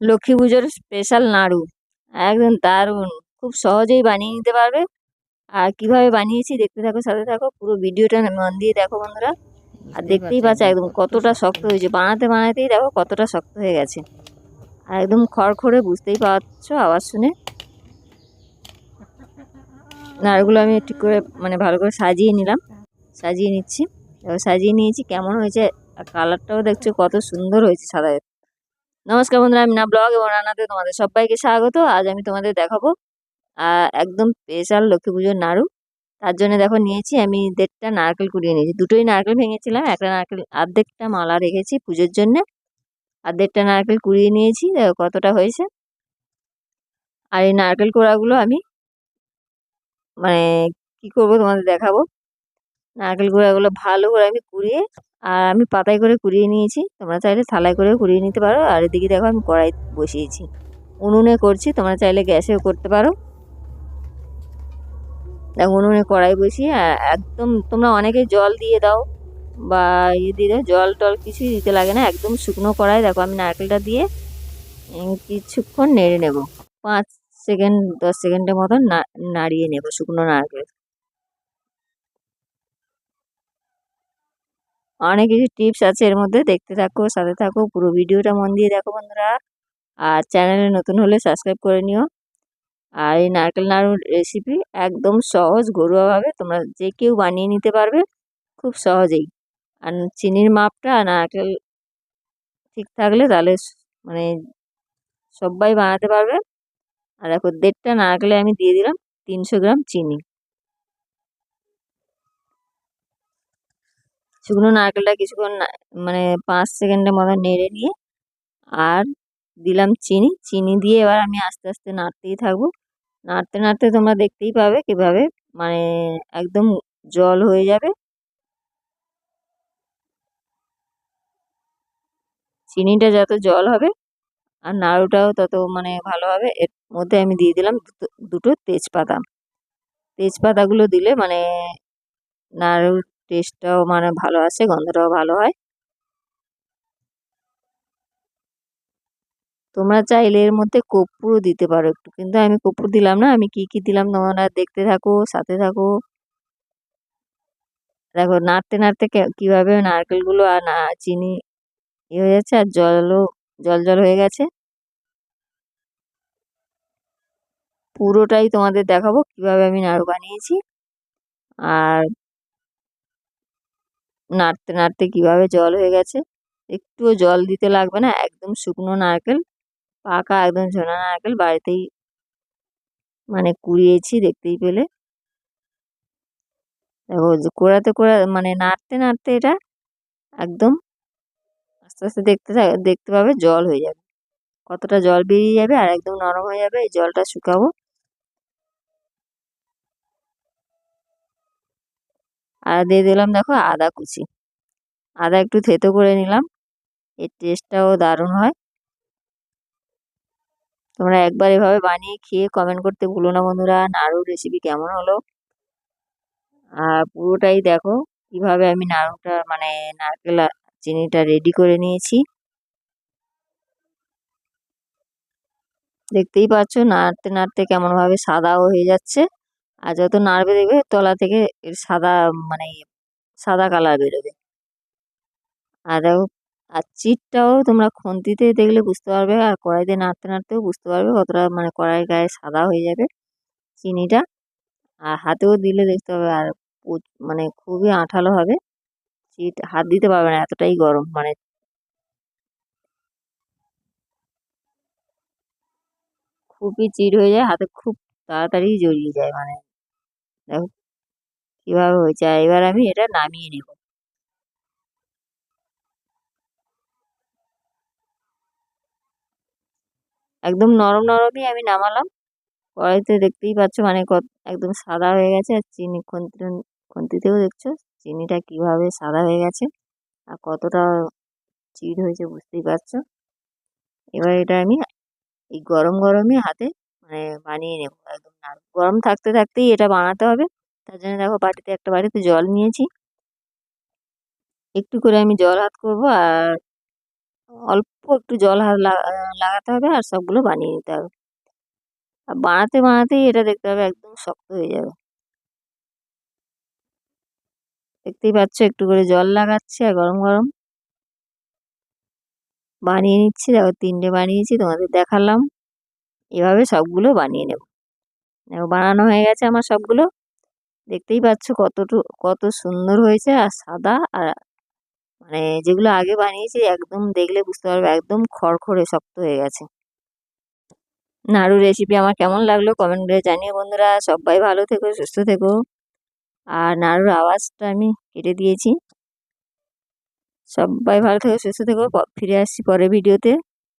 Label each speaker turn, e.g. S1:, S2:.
S1: লক্ষ্মী পুজোর স্পেশাল নাড়ু। একদম দারুণ। খুব সহজেই বানিয়ে নিতে পারবে। আর কীভাবে বানিয়েছি দেখতে থাকো সাথে থাকো। পুরো ভিডিওটা মন দিয়ে দেখো বন্ধুরা। আর দেখতেই পাচ্ছ একদম কতটা শক্ত হয়েছে। বানাতে বানাতেই দেখো কতটা শক্ত হয়ে গেছে। আর একদম খড়খড়ে বুঝতেই পারছ আওয়াজ শুনে। নাড়ুগুলো আমি ঠিক করে মানে ভালো করে সাজিয়ে নিলাম। সাজিয়ে নিচ্ছি। সাজিয়ে নিয়েছি। কেমন হয়েছে? আর কালারটাও দেখছ কত সুন্দর হয়েছে সাদা নমস্কার বন্ধুরা, আমি না ব্লগ এবং রান্নাতে তোমাদের সবাইকে স্বাগত। আজ আমি তোমাদের দেখাবো একদম স্পেশাল লক্ষ্মী পুজোর নাড়ু। তার জন্য দেখো নিয়েছি আমি দেড়টা নারকেল কুড়িয়ে নিয়েছি। দুটোই নারকেল ভেঙেছিলাম, একটা নারকেল অর্ধেকটা মালা রেখেছি পুজোর জন্য। অর্ধেকটা নারকেল কুড়িয়ে নিয়েছি কতটা হয়েছে। আর এই নারকেল কোড়াগুলো আমি মানে কি করব তোমাদের দেখাবো। নারকেল কোড়াগুলো ভালো করে আমি কুড়িয়ে আর আমি পাতায় করে কুড়িয়ে নিয়েছি। তোমরা চাইলে থালায় করেও কুড়িয়ে নিতে পারো। আর এদিকে দেখো আমি কড়াই বসিয়েছি। উনুনে করছি, তোমরা চাইলে গ্যাসেও করতে পারো। দেখো উনুনে কড়াই বসিয়ে একদম তোমরা অনেকে জল দিয়ে দাও বা ইয়ে দিয়ে দাও, জল টল কিছুই দিতে লাগে না। একদম শুকনো কড়াই, দেখো আমি নারকেলটা দিয়ে কিছুক্ষণ নেড়ে নেব। পাঁচ সেকেন্ড, দশ সেকেন্ডের মতন নাড়িয়ে নেব শুকনো নারকেল। অনেক কিছু টিপস আছে এর মধ্যে। দেখতে থাকো, সাথে থাকো, পুরো ভিডিওটা মন দিয়ে দেখো বন্ধুরা। আর চ্যানেলে নতুন হলে সাবস্ক্রাইব করে নিও। আর এই নারকেল নাড়ুর রেসিপি একদম সহজ, ঘরোয়াভাবে তোমরা যে কেউ বানিয়ে নিতে পারবে, খুব সহজেই। আর চিনির মাপটা নারকেল ঠিক থাকলে তাহলে মানে সবাই বানাতে পারবে। আর দেখো, দেড়টা নারকেলে আমি দিয়ে দিলাম তিনশো গ্রাম চিনি। শুকনো নারকেলটা কিছুক্ষণ মানে পাঁচ সেকেন্ডের মতো নেড়ে নিয়ে আর দিলাম চিনি। চিনি দিয়ে এবার আমি আস্তে আস্তে নাড়তেই থাকব। নাড়তে নাড়তে তোমরা দেখতেই পাবে কীভাবে মানে একদম জল হয়ে যাবে। চিনিটা যত জল হবে আর নাড়ুটাও তত মানে ভালো হবে। এর মধ্যে আমি দিয়ে দিলাম দুটো তেজপাতা। তেজপাতাগুলো দিলে মানে নাড়ুর টেস্টটাও মানে ভালো আসে, গন্ধটাও ভালো হয়। তোমরা চাইলে এর মধ্যে কর্পূরও দিতে পারো একটু। কিন্তু আমি কর্পূর দিলাম না, আমি কি কি দিলাম তোমরা দেখতে থাকো, সাথে থাকো। দেখো, নাড়তে নাড়তে কীভাবে নারকেলগুলো আর না, চিনি ইয়ে হয়ে যাচ্ছে আর জলও, জল জল হয়ে গেছে। পুরোটাই তোমাদের দেখাবো কীভাবে আমি নাড়ু বানিয়েছি। আর নাড়তে নাড়তে কীভাবে জল হয়ে গেছে? একটুও জল দিতে লাগবে না, একদম শুকনো নারকেল, পাকা একদম ঝোনা নারকেল বাড়িতেই মানে কুড়িয়েছি, দেখতেই পেলে। দেখো কোড়াতে কোড়া মানে নাড়তে নাড়তে এটা একদম আস্তে আস্তে দেখতে দেখতে পাবে জল হয়ে যাবে। কতটা জল বেরিয়ে যাবে আর একদম নরম হয়ে যাবে, এই জলটা শুকাবো। আর দিয়ে দিলাম দেখো আদা কুচি। আদা একটু থেতো করে নিলাম। এর টেস্টটাও দারুণ হয়। তোমরা একবার এভাবে বানিয়ে খেয়ে কমেন্ট করতে ভুলো না বন্ধুরা। নাড়ুর রেসিপি কেমন হলো? আর পুরোটাই দেখো কীভাবে আমি নাড়ুটা মানে নারকেল চিনিটা রেডি করে নিয়েছি। দেখতেই পাচ্ছ নাড়তে নাড়তে কেমন ভাবে সাদাও হয়ে যাচ্ছে। আর যত নাড়বে দেখবে তলা থেকে সাদা মানে সাদা কালার বেরোবে। আর দেখো, আর চিটটাও তোমরা খুন্তিতে দেখলে বুঝতে পারবে আর কড়াইতে নাড়তে নাড়তেও বুঝতে পারবে কতটা মানে কড়াইয়ের গায়ে সাদা হয়ে যাবে চিনিটা। আর হাতেও দিলে দেখতে হবে আর মানে খুবই আঠালো হবে। চিট, হাত দিতে পারবে না, এতটাই গরম মানে। খুবই চিট হয়ে যায়, হাতে খুব তাড়াতাড়ি জড়িয়ে যায় মানে। দেখো কীভাবে হয়েছে? আর এবার আমি এটা নামিয়ে নেব। একদম নরম নরমই আমি নামালাম। কড়াইতে দেখতেই পাচ্ছ মানে একদম সাদা হয়ে গেছে। আর চিনি খুন্তি, খুন্তিতেও দেখছ চিনিটা কীভাবে সাদা হয়ে গেছে আর কতটা চিট হয়েছে বুঝতেই পারছ। এবার এটা আমি এই গরম গরমই হাতে মানে বানিয়ে নেব, একদম নাড়ু গরম থাকতে থাকতেই এটা বানাতে হবে। তার জন্য দেখো বাটিতে একটা বাটিতে জল নিয়েছি। একটু করে আমি জল হাত করব আর অল্প একটু জল হাত লাগা- লাগাতে হবে আর সবগুলো বানিয়ে নিতে হবে। আর বানাতে বানাতেই এটা দেখতে হবে একদম শক্ত হয়ে যাবে। দেখতেই পাচ্ছ একটু করে জল লাগাচ্ছি আর গরম গরম। বানিয়ে নিচ্ছি, দেখো তিনটে বানিয়েছি, তোমাদের দেখালাম। এভাবে সবগুলো বানিয়ে নেব। বানানো হয়ে গেছে আমার সবগুলো। দেখতেই পাচ্ছ কতটু, কত সুন্দর হয়েছে আর সাদা আর মানে যেগুলো আগে বানিয়েছি একদম দেখলে বুঝতে পারবে একদম খড়খড়ে শক্ত হয়ে গেছে। নাড়ু রেসিপি আমার কেমন লাগল কমেন্ট করে জানিও বন্ধুরা। সবাই ভালো থেকো, সুস্থ থেকো। আর নাড়ুর আওয়াজটা আমি কেটে দিয়েছি। সবাই ভালো থেকো, সুস্থ থেকো। ফিরে আসছি পরের ভিডিওতে